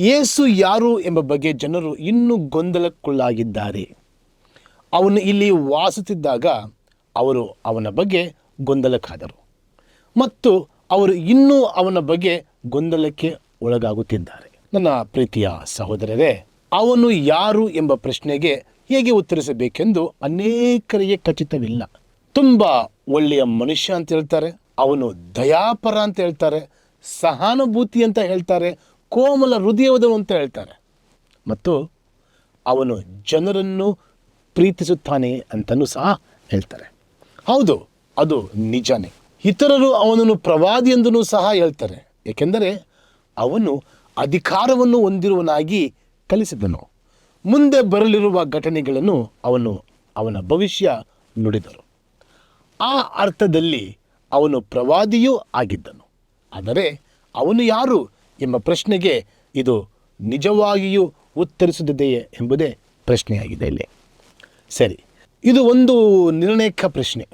ಯೇಸು ಯಾರು ಎಂಬ ಬಗ್ಗೆ ಜನರು ಇನ್ನೂ ಗೊಂದಲಕ್ಕೊಳ್ಳಾಗಿದ್ದಾರೆ. ಅವನು ಇಲ್ಲಿ ವಾಸುತ್ತಿದ್ದಾಗ ಅವರು ಅವನ ಬಗ್ಗೆ ಗೊಂದಲಕ್ಕಾದರು. ಮತ್ತು ಅವರು ಇನ್ನೂ ಅವನ ಬಗ್ಗೆ ಗೊಂದಲಕ್ಕೆ ಒಳಗಾಗುತ್ತಿದ್ದಾರೆ. ನನ್ನ ಪ್ರೀತಿಯ ಸಹೋದರರೇ, ಅವನು ಯಾರು ಎಂಬ ಪ್ರಶ್ನೆಗೆ ಹೇಗೆ ಉತ್ತರಿಸಬೇಕೆಂದು ಅನೇಕರಿಗೆ ಖಚಿತವಿಲ್ಲ. ತುಂಬ ಒಳ್ಳೆಯ ಮನುಷ್ಯ ಅಂತ ಹೇಳ್ತಾರೆ, ಅವನು ದಯಾಪರ ಅಂತ ಹೇಳ್ತಾರೆ, ಸಹಾನುಭೂತಿ ಅಂತ ಹೇಳ್ತಾರೆ ಕೋಮಲ ಹೃದಯದವನು ಅಂತ ಹೇಳ್ತಾರೆ. ಮತ್ತು ಅವನು ಜನರನ್ನು ಪ್ರೀತಿಸುತ್ತಾನೆ ಅಂತಲೂ ಸಹ ಹೇಳ್ತಾರೆ. ಹೌದು, ಅದು ನಿಜನೇ. ಇತರರು ಅವನನ್ನು ಪ್ರವಾದಿ ಎಂದೂ ಸಹ ಹೇಳ್ತಾರೆ. ಏಕೆಂದರೆ ಅವನು ಅಧಿಕಾರವನ್ನು ಹೊಂದಿರುವನಾಗಿ ಕಲಿಸಿದನು. ಮುಂದೆ ಬರಲಿರುವ ಘಟನೆಗಳನ್ನು ಅವನು ಅವನ ಭವಿಷ್ಯ ನುಡಿದರು. ಆ ಅರ್ಥದಲ್ಲಿ ಅವನು ಪ್ರವಾದಿಯೂ ಆಗಿದ್ದನು. ಆದರೆ ಅವನು ಯಾರು? ಎಂಬ ಪ್ರಶ್ನೆಗೆ ಇದು ನಿಜವಾಗಿಯೂ ಉತ್ತರಿಸುತ್ತಿದೆಯೇ ಎಂಬುದೇ ಪ್ರಶ್ನೆಯಾಗಿದೆ ಇಲ್ಲಿ. ಸರಿ, ಇದು ಒಂದು ನಿರ್ಣಾಯಕ ಪ್ರಶ್ನೆ,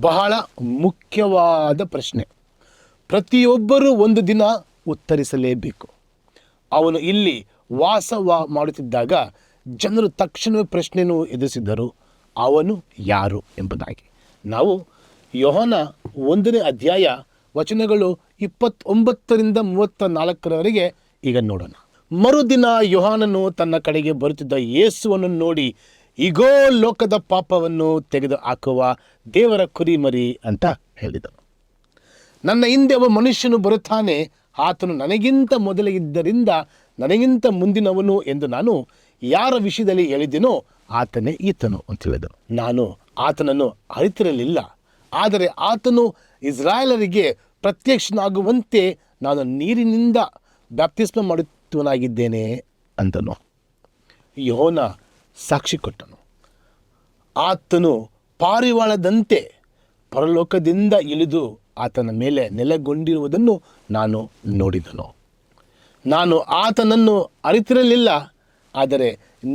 ಬಹಳ ಮುಖ್ಯವಾದ ಪ್ರಶ್ನೆ. ಪ್ರತಿಯೊಬ್ಬರೂ ಒಂದು ದಿನ ಉತ್ತರಿಸಲೇಬೇಕು. ಅವನು ಇಲ್ಲಿ ವಾಸ ಮಾಡುತ್ತಿದ್ದಾಗ ಜನರು ತಕ್ಷಣವೇ ಪ್ರಶ್ನೆಯನ್ನು ಎದುರಿಸಿದ್ದರು, ಅವನು ಯಾರು ಎಂಬುದಾಗಿ. ನಾವು ಯೋಹನ ಒಂದನೇ ಅಧ್ಯಾಯ ವಚನಗಳು ಇಪ್ಪತ್ತೊಂಬತ್ತರಿಂದ ಮೂವತ್ತ ನಾಲ್ಕರವರೆಗೆ ಈಗ ನೋಡೋಣ. ಮರುದಿನ ಯೋಹಾನನು ತನ್ನ ಕಡೆಗೆ ಬರುತ್ತಿದ್ದ ಯೇಸುವನ್ನು ನೋಡಿ ಈಗೋ ಲೋಕದ ಪಾಪವನ್ನು ತೆಗೆದು ಹಾಕುವ ದೇವರ ಕುರಿಮರಿ ಅಂತ ಹೇಳಿದನು. ನನ್ನ ಹಿಂದೆ ಒಬ್ಬ ಮನುಷ್ಯನು ಬರುತ್ತಾನೆ, ಆತನು ನನಗಿಂತ ಮೊದಲಿದ್ದರಿಂದ ನನಗಿಂತ ಮುಂದಿನವನು ಎಂದು ನಾನು ಯಾರ ವಿಷಯದಲ್ಲಿ ಹೇಳಿದಿನೋ ಆತನೇ ಈತನು ಅಂತ ಹೇಳಿದನು. ನಾನು ಆತನನ್ನು ಅರಿತಿರಲಿಲ್ಲ, ಆದರೆ ಆತನು ಇಸ್ರಾಯೇಲರಿಗೆ ಪ್ರತ್ಯಕ್ಷನಾಗುವಂತೆ ನಾನು ನೀರಿನಿಂದ ಬ್ಯಾಪ್ತಿಸ್ಮ ಮಾಡುತ್ತವನಾಗಿದ್ದೇನೆ ಅಂತನು ಯೋನ ಸಾಕ್ಷಿ ಕೊಟ್ಟನು. ಆತನು ಪಾರಿವಾಳದಂತೆ ಪರಲೋಕದಿಂದ ಇಳಿದು ಆತನ ಮೇಲೆ ನೆಲೆಗೊಂಡಿರುವುದನ್ನು ನಾನು ನೋಡಿದನು. ನಾನು ಆತನನ್ನು ಅರಿತಿರಲಿಲ್ಲ, ಆದರೆ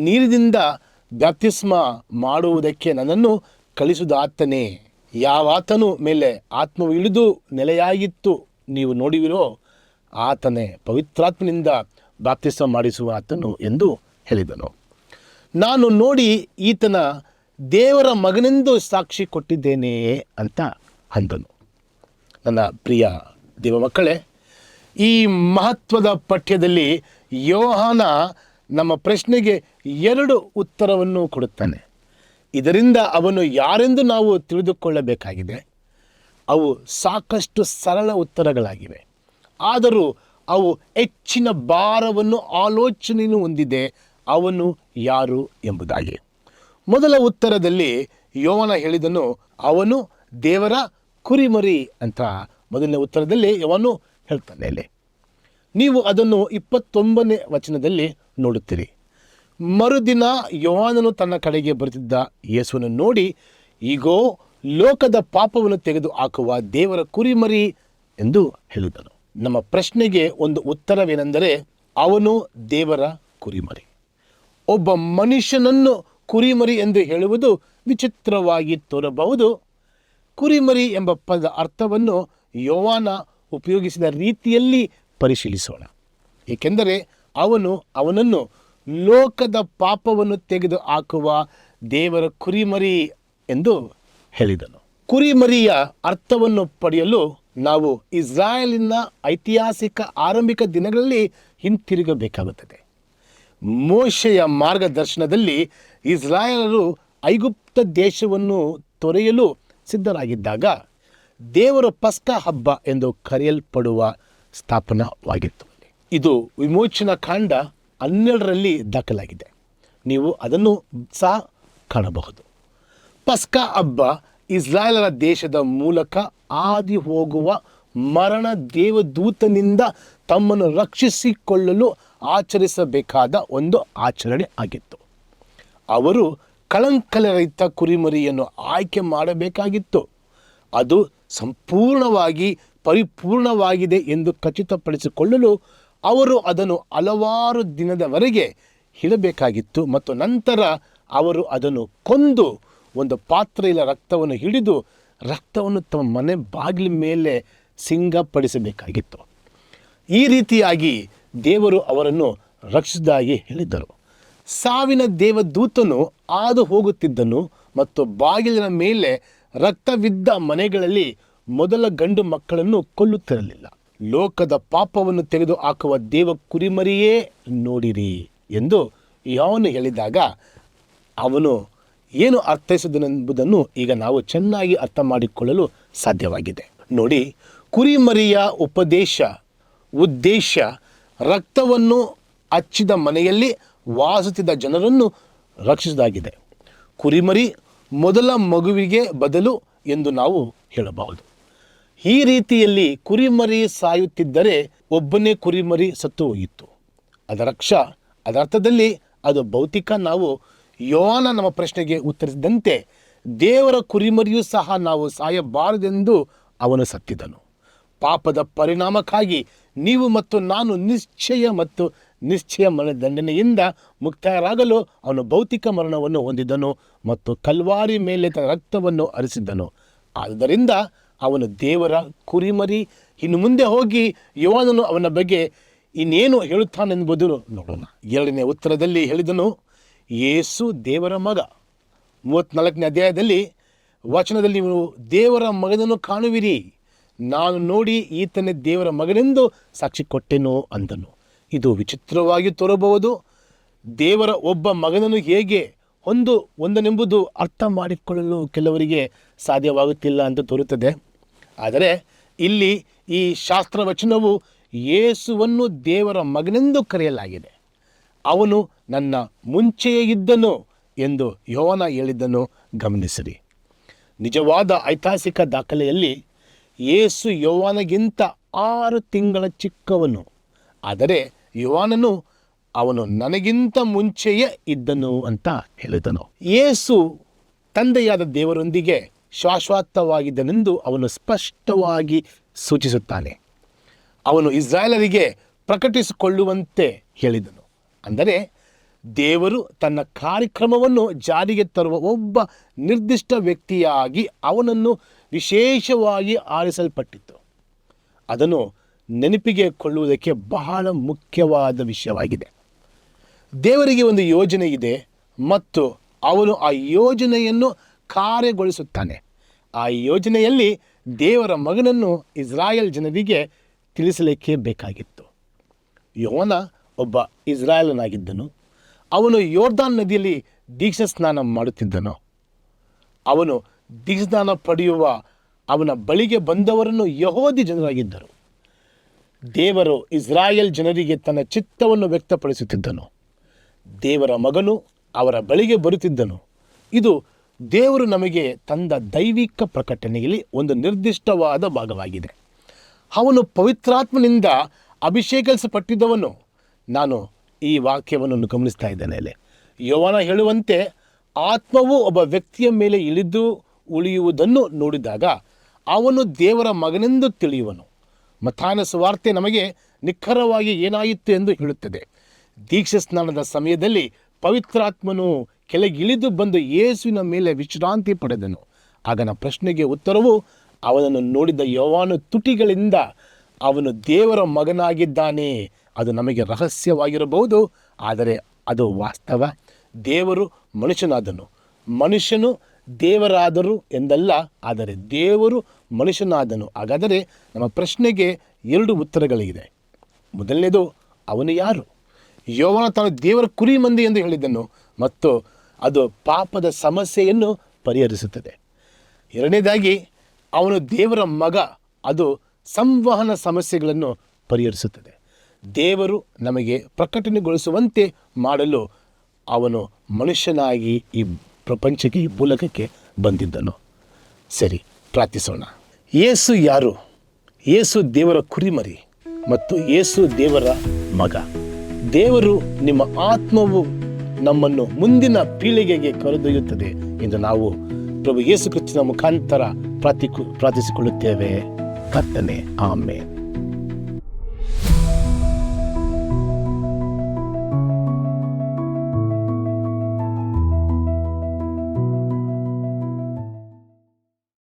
ನೀರಿನಿಂದ ಬ್ಯಾಪ್ತಿಸ್ಮ ಮಾಡುವುದಕ್ಕೆ ನನ್ನನ್ನು ಕಳಿಸಿದ ಆತನೇ ಯಾವಾತನು ಮೇಲೆ ಆತ್ಮವು ಇಳಿದು ನೆಲೆಯಾಗಿತ್ತು ನೀವು ನೋಡುವಿರೋ, ಆತನೇ ಪವಿತ್ರಾತ್ಮನಿಂದ ಬಾಪ್ತಿಸ ಮಾಡಿಸುವ ಆತನು ಎಂದು ಹೇಳಿದನು. ನಾನು ನೋಡಿ ಈತನ ದೇವರ ಮಗನೆಂದು ಸಾಕ್ಷಿ ಕೊಟ್ಟಿದ್ದೇನೆ ಅಂತ ಅಂದನು. ನನ್ನ ಪ್ರಿಯ ದೇವ ಮಕ್ಕಳೇ, ಈ ಮಹತ್ವದ ಪಠ್ಯದಲ್ಲಿ ಯೋಹಾನ ನಮ್ಮ ಪ್ರಶ್ನೆಗೆ ಎರಡು ಉತ್ತರವನ್ನು ಕೊಡುತ್ತಾನೆ. ಇದರಿಂದ ಅವನು ಯಾರೆಂದು ನಾವು ತಿಳಿದುಕೊಳ್ಳಬೇಕಾಗಿದೆ. ಅವು ಸಾಕಷ್ಟು ಸರಳ ಉತ್ತರಗಳಾಗಿವೆ. ಆದರೂ ಅವು ಹೆಚ್ಚಿನ ಭಾರವನ್ನು ಆಲೋಚನೆಯನ್ನು ಹೊಂದಿದೆ. ಅವನು ಯಾರು ಎಂಬುದಾಗಿ. ಮೊದಲ ಉತ್ತರದಲ್ಲಿ ಯೋವನ ಹೇಳಿದನು, ಅವನು ದೇವರ ಕುರಿಮರಿ ಅಂತ. ಮೊದಲನೇ ಉತ್ತರದಲ್ಲಿ ಯವನು ಹೇಳ್ತಾನೆ ನೀವು ಅದನ್ನು ಇಪ್ಪತ್ತೊಂಬನೇ ವಚನದಲ್ಲಿ ನೋಡುತ್ತೀರಿ. ಮರುದಿನ ಯೋಹಾನನು ತನ್ನ ಕಡೆಗೆ ಬರುತ್ತಿದ್ದ ಯೇಸುವನ್ನು ನೋಡಿ, ಈಗೋ, ಲೋಕದ ಪಾಪವನ್ನು ತೆಗೆದು ಹಾಕುವ ದೇವರ ಕುರಿಮರಿ ಎಂದು ಹೇಳಿದನು ನಮ್ಮ ಪ್ರಶ್ನೆಗೆ ಒಂದು ಉತ್ತರವೇನೆಂದರೆ, ಅವನು ದೇವರ ಕುರಿಮರಿ. ಒಬ್ಬ ಮನುಷ್ಯನನ್ನು ಕುರಿಮರಿ ಎಂದು ಹೇಳುವುದು ವಿಚಿತ್ರವಾಗಿ ತೋರಬಹುದು. ಕುರಿಮರಿ ಎಂಬ ಪದ ಅರ್ಥವನ್ನು ಯೋವಾನ ಉಪಯೋಗಿಸಿದ ರೀತಿಯಲ್ಲಿ ಪರಿಶೀಲಿಸೋಣ. ಏಕೆಂದರೆ, ಅವನು ಅವನನ್ನು ಲೋಕದ ಪಾಪವನ್ನು ತೆಗೆದು ಹಾಕುವ ದೇವರ ಕುರಿಮರಿ ಎಂದು ಹೇಳಿದನು. ಕುರಿಮರಿಯ ಅರ್ಥವನ್ನು ಪಡೆಯಲು ನಾವು ಇಸ್ರಾಯೇಲಿನ ಐತಿಹಾಸಿಕ ಆರಂಭಿಕ ದಿನಗಳಲ್ಲಿ ಹಿಂತಿರುಗಬೇಕಾಗುತ್ತದೆ. ಮೋಶೆಯ ಮಾರ್ಗದರ್ಶನದಲ್ಲಿ ಇಸ್ರಾಯೇಲರು ಐಗುಪ್ತ ದೇಶವನ್ನು ತೊರೆಯಲು ಸಿದ್ಧರಾಗಿದ್ದಾಗ ದೇವರ ಪಸ್ಕ ಹಬ್ಬ ಎಂದು ಕರೆಯಲ್ಪಡುವ ಸ್ಥಾಪನವಾಗಿತ್ತು. ಇದು ವಿಮೋಚನಾ ಕಾಂಡ ಹನ್ನೆರಡರಲ್ಲಿ ದಾಖಲಾಗಿದೆ. ನೀವು ಅದನ್ನು ಸಹ ಕಾಣಬಹುದು. ಪಸ್ಕ ಹಬ್ಬ ಇಸ್ರಾಯೇಲರ ದೇಶದ ಮೂಲಕ ಹಾದಿ ಹೋಗುವ ಮರಣ ದೇವದೂತನಿಂದ ತಮ್ಮನ್ನು ರಕ್ಷಿಸಿಕೊಳ್ಳಲು ಆಚರಿಸಬೇಕಾದ ಒಂದು ಆಚರಣೆ ಆಗಿತ್ತು. ಅವರು ಕಳಂಕಲರಹಿತ ಕುರಿಮರಿಯನ್ನು ಆಯ್ಕೆ ಮಾಡಬೇಕಾಗಿತ್ತು. ಅದು ಸಂಪೂರ್ಣವಾಗಿ ಪರಿಪೂರ್ಣವಾಗಿದೆ ಎಂದು ಖಚಿತಪಡಿಸಿಕೊಳ್ಳಲು ಅವರು ಅದನ್ನು ಹಲವಾರು ದಿನದವರೆಗೆ ಹಿಡಬೇಕಾಗಿತ್ತು ಮತ್ತು ನಂತರ ಅವರು ಅದನ್ನು ಕೊಂದು ಒಂದು ಪಾತ್ರೆಯ ರಕ್ತವನ್ನು ಹಿಡಿದು ರಕ್ತವನ್ನು ತಮ್ಮ ಮನೆ ಬಾಗಿಲ ಮೇಲೆ ಸಿಂಗಪಡಿಸಬೇಕಾಗಿತ್ತು. ಈ ರೀತಿಯಾಗಿ ದೇವರು ಅವರನ್ನು ರಕ್ಷಿಸಿದಾಗಿ ಹೇಳಿದ್ದರು. ಸಾವಿನ ದೇವದೂತನು ಹಾದು ಹೋಗುತ್ತಿದ್ದನು ಮತ್ತು ಬಾಗಿಲಿನ ಮೇಲೆ ರಕ್ತವಿದ್ದ ಮನೆಗಳಲ್ಲಿ ಮೊದಲ ಗಂಡು ಮಕ್ಕಳನ್ನು ಕೊಲ್ಲುತ್ತಿರಲಿಲ್ಲ. ಲೋಕದ ಪಾಪವನ್ನು ತೆಗೆದು ಹಾಕುವ ದೇವ ಕುರಿಮರಿಯೇ ನೋಡಿರಿ ಎಂದು ಯಾವನು ಹೇಳಿದಾಗ ಅವನು ಏನು ಅರ್ಥೈಸಿದನೆಂಬುದನ್ನು ಈಗ ನಾವು ಚೆನ್ನಾಗಿ ಅರ್ಥ ಮಾಡಿಕೊಳ್ಳಲು ಸಾಧ್ಯವಾಗಿದೆ. ನೋಡಿ, ಕುರಿಮರಿಯ ಉಪದೇಶ, ಉದ್ದೇಶ, ರಕ್ತವನ್ನು ಹಚ್ಚಿದ ಮನೆಯಲ್ಲಿ ವಾಸಿಸುತ್ತಿದ್ದ ಜನರನ್ನು ರಕ್ಷಿಸಿದಾಗಿದೆ. ಕುರಿಮರಿ ಮೊದಲ ಮಗುವಿಗೆ ಬದಲು ಎಂದು ನಾವು ಹೇಳಬಹುದು. ಈ ರೀತಿಯಲ್ಲಿ ಕುರಿಮರಿ ಸಾಯುತ್ತಿದ್ದರೆ ಒಬ್ಬನೇ ಕುರಿಮರಿ ಸತ್ತು ಹೋಗಿತ್ತು. ಅದರಕ್ಷ ಅದರ್ಥದಲ್ಲಿ ಅದು ಭೌತಿಕ. ನಾವು ಯೋನ ನಮ್ಮ ಪ್ರಶ್ನೆಗೆ ಉತ್ತರಿಸಿದಂತೆ ದೇವರ ಕುರಿಮರಿಯೂ ಸಹ ನಾವು ಸಾಯಬಾರದೆಂದು ಅವನು ಸತ್ತಿದನು. ಪಾಪದ ಪರಿಣಾಮಕ್ಕಾಗಿ ನೀವು ಮತ್ತು ನಾನು ನಿಶ್ಚಯ ಮತ್ತು ನಿಶ್ಚಯ ಮರಣದಂಡನೆಯಿಂದ ಮುಕ್ತಾಯರಾಗಲು ಅವನು ಭೌತಿಕ ಮರಣವನ್ನು ಹೊಂದಿದನು ಮತ್ತು ಕಲ್ವಾರಿ ಮೇಲೆ ತನ್ನ ರಕ್ತವನ್ನು ಅರಿಸಿದ್ದನು ಆದ್ದರಿಂದ ಅವನು ದೇವರ ಕುರಿಮರಿ. ಇನ್ನು ಮುಂದೆ ಹೋಗಿ ಯುವನನು ಅವನ ಬಗ್ಗೆ ಇನ್ನೇನು ಹೇಳುತ್ತಾನೆಂಬುದು ನೋಡೋಣ. ಎರಡನೇ ಉತ್ತರದಲ್ಲಿ ಹೇಳಿದನು, ಯೇಸು ದೇವರ ಮಗ. ಮೂವತ್ತ್ನಾಲ್ಕನೇ ಅಧ್ಯಾಯದಲ್ಲಿ ವಚನದಲ್ಲಿ ನೀವು ದೇವರ ಮಗನನ್ನು ಕಾಣುವಿರಿ. ನಾನು ನೋಡಿ ಈತನೇ ದೇವರ ಮಗನೆಂದು ಸಾಕ್ಷಿ ಕೊಟ್ಟೆನು ಅಂದನು. ಇದು ವಿಚಿತ್ರವಾಗಿ ತೋರಬಹುದು. ದೇವರ ಒಬ್ಬ ಮಗನನ್ನು ಹೇಗೆ ಒಂದು ಒಂದನೆಂಬುದು ಅರ್ಥ ಮಾಡಿಕೊಳ್ಳಲು ಕೆಲವರಿಗೆ ಸಾಧ್ಯವಾಗುತ್ತಿಲ್ಲ ಅಂತ ತೋರುತ್ತದೆ. ಆದರೆ ಇಲ್ಲಿ ಈ ಶಾಸ್ತ್ರವಚನವು ಯೇಸುವನ್ನು ದೇವರ ಮಗನೆಂದು ಕರೆಯಲಾಗಿದೆ. ಅವನು ನನ್ನ ಮುಂಚೆಯೇ ಇದ್ದನು ಎಂದು ಯೋವನ ಹೇಳಿದ್ದನ್ನು ಗಮನಿಸಿರಿ. ನಿಜವಾದ ಐತಿಹಾಸಿಕ ದಾಖಲೆಯಲ್ಲಿ ಯೇಸು ಯೋವಾನಗಿಂತ ಆರು ತಿಂಗಳ ಚಿಕ್ಕವನು. ಆದರೆ ಯುವಾನನು ಅವನು ನನಗಿಂತ ಮುಂಚೆಯೇ ಇದ್ದನು ಅಂತ ಹೇಳಿದನು ಯೇಸು ತಂದೆಯಾದ ದೇವರೊಂದಿಗೆ ಶಾಶ್ವತವಾಗಿದ್ದನೆಂದು ಅವನು ಸ್ಪಷ್ಟವಾಗಿ ಸೂಚಿಸುತ್ತಾನೆ. ಅವನು ಇಸ್ರಾಯೇಲರಿಗೆ ಪ್ರಕಟಿಸಿಕೊಳ್ಳುವಂತೆ ಹೇಳಿದನು. ಅಂದರೆ ದೇವರು ತನ್ನ ಕಾರ್ಯಕ್ರಮವನ್ನು ಜಾರಿಗೆ ತರುವ ಒಬ್ಬ ನಿರ್ದಿಷ್ಟ ವ್ಯಕ್ತಿಯಾಗಿ ಅವನನ್ನು ವಿಶೇಷವಾಗಿ ಆರಿಸಲ್ಪಟ್ಟಿತ್ತು. ಅದನ್ನು ನೆನಪಿಗೆ ಕೊಳ್ಳುವುದಕ್ಕೆ ಬಹಳ ಮುಖ್ಯವಾದ ವಿಷಯವಾಗಿದೆ. ದೇವರಿಗೆ ಒಂದು ಯೋಜನೆ ಇದೆ ಮತ್ತು ಅವನು ಆ ಯೋಜನೆಯನ್ನು ಕಾರ್ಯಗೊಳಿಸುತ್ತಾನೆ. ಆ ಯೋಜನೆಯಲ್ಲಿ ದೇವರ ಮಗನನ್ನು ಇಸ್ರಾಯೇಲ್ ಜನರಿಗೆ ತಿಳಿಸಲಿಕ್ಕೆ ಬೇಕಾಗಿತ್ತು. ಯೋನ ಒಬ್ಬ ಇಸ್ರಾಯೇಲನಾಗಿದ್ದನು. ಅವನು ಯೋರ್ದಾನ್ ನದಿಯಲ್ಲಿ ದೀಕ್ಷಾ ಸ್ನಾನ ಮಾಡುತ್ತಿದ್ದನು. ಅವನು ದೀಕ್ಷಾಸ್ನಾನ ಪಡೆಯುವ ಅವನ ಬಳಿಗೆ ಬಂದವರನ್ನು ಯಹೋದಿ ಜನರಾಗಿದ್ದರು. ದೇವರು ಇಸ್ರಾಯೇಲ್ ಜನರಿಗೆ ತನ್ನ ಚಿತ್ತವನ್ನು ವ್ಯಕ್ತಪಡಿಸುತ್ತಿದ್ದನು. ದೇವರ ಮಗನು ಅವರ ಬಳಿಗೆ ಬರುತ್ತಿದ್ದನು. ಇದು ದೇವರು ನಮಗೆ ತಂದ ದೈವಿಕ ಪ್ರಕಟಣೆಯಲ್ಲಿ ಒಂದು ನಿರ್ದಿಷ್ಟವಾದ ಭಾಗವಾಗಿದೆ. ಅವನು ಪವಿತ್ರಾತ್ಮನಿಂದ ಅಭಿಷೇಕಿಸಲ್ಪಟ್ಟಿದ್ದವನು. ನಾನು ಈ ವಾಕ್ಯವನ್ನು ಗಮನಿಸ್ತಾ ಇದ್ದೇನೆ ಇಲ್ಲಿ ಯೋವನ ಹೇಳುವಂತೆ, ಆತ್ಮವು ಒಬ್ಬ ವ್ಯಕ್ತಿಯ ಮೇಲೆ ಇಳಿದು ಉಳಿಯುವುದನ್ನು ನೋಡಿದಾಗ ಅವನು ದೇವರ ಮಗನೆಂದು ತಿಳಿಯುವನು. ಮಥಾನ ಸುವಾರ್ತೆ ನಮಗೆ ನಿಖರವಾಗಿ ಏನಾಯಿತು ಎಂದು ಹೇಳುತ್ತದೆ. ದೀಕ್ಷಾ ಸ್ನಾನದ ಸಮಯದಲ್ಲಿ ಪವಿತ್ರಾತ್ಮನು ಕೆಳಗಿಳಿದು ಬಂದು ಯೇಸುವಿನ ಮೇಲೆ ವಿಶ್ರಾಂತಿ ಪಡೆದನು. ಆಗನ ಪ್ರಶ್ನೆಗೆ ಉತ್ತರವು, ಅವನನ್ನು ನೋಡಿದ ಯೋವಾನು ತುಟಿಗಳಿಂದ ಅವನು ದೇವರ ಮಗನಾಗಿದ್ದಾನೆ. ಅದು ನಮಗೆ ರಹಸ್ಯವಾಗಿರಬಹುದು, ಆದರೆ ಅದು ವಾಸ್ತವ. ದೇವರು ಮನುಷ್ಯನಾದನು. ಮನುಷ್ಯನು ದೇವರಾದರು ಎಂದಲ್ಲ, ಆದರೆ ದೇವರು ಮನುಷ್ಯನಾದನು. ಹಾಗಾದರೆ ನಮ್ಮ ಪ್ರಶ್ನೆಗೆ ಎರಡು ಉತ್ತರಗಳಿದೆ ಮೊದಲನೇದು, ಅವನು ಯಾರು? ಯೋವನ ತಾನು ದೇವರ ಕುರಿ ಮಂದಿ ಎಂದು ಹೇಳಿದ್ದನು ಮತ್ತು ಅದು ಪಾಪದ ಸಮಸ್ಯೆಯನ್ನು ಪರಿಹರಿಸುತ್ತದೆ. ಎರಡನೇದಾಗಿ, ಅವನು ದೇವರ ಮಗ, ಅದು ಸಂವಹನ ಸಮಸ್ಯೆಗಳನ್ನು ಪರಿಹರಿಸುತ್ತದೆ. ದೇವರು ನಮಗೆ ಪ್ರಕಟಣೆಗೊಳಿಸುವಂತೆ ಮಾಡಲು ಅವನು ಮನುಷ್ಯನಾಗಿ ಈ ಪ್ರಪಂಚಕ್ಕೆ, ಈ ಮೂಲಕಕ್ಕೆ ಬಂದಿದ್ದನು. ಸರಿ, ಪ್ರಾರ್ಥಿಸೋಣ. ಏಸು ಯಾರು? ಏಸು ದೇವರ ಕುರಿಮರಿ ಮತ್ತು ಏಸು ದೇವರ ಮಗ. ದೇವರು ನಿಮ್ಮ ಆತ್ಮವು ನಮ್ಮನ್ನು ಮುಂದಿನ ಪೀಳಿಗೆಗೆ ಕರೆದೊಯ್ಯುತ್ತದೆ ಎಂದು ನಾವು ಪ್ರಭು ಯೇಸು ಮುಖಾಂತರ ಪ್ರಾರ್ಥಿ ಪ್ರಾರ್ಥಿಸಿಕೊಳ್ಳುತ್ತೇವೆ. ಕತ್ತನೆ ಆಮೇಲೆ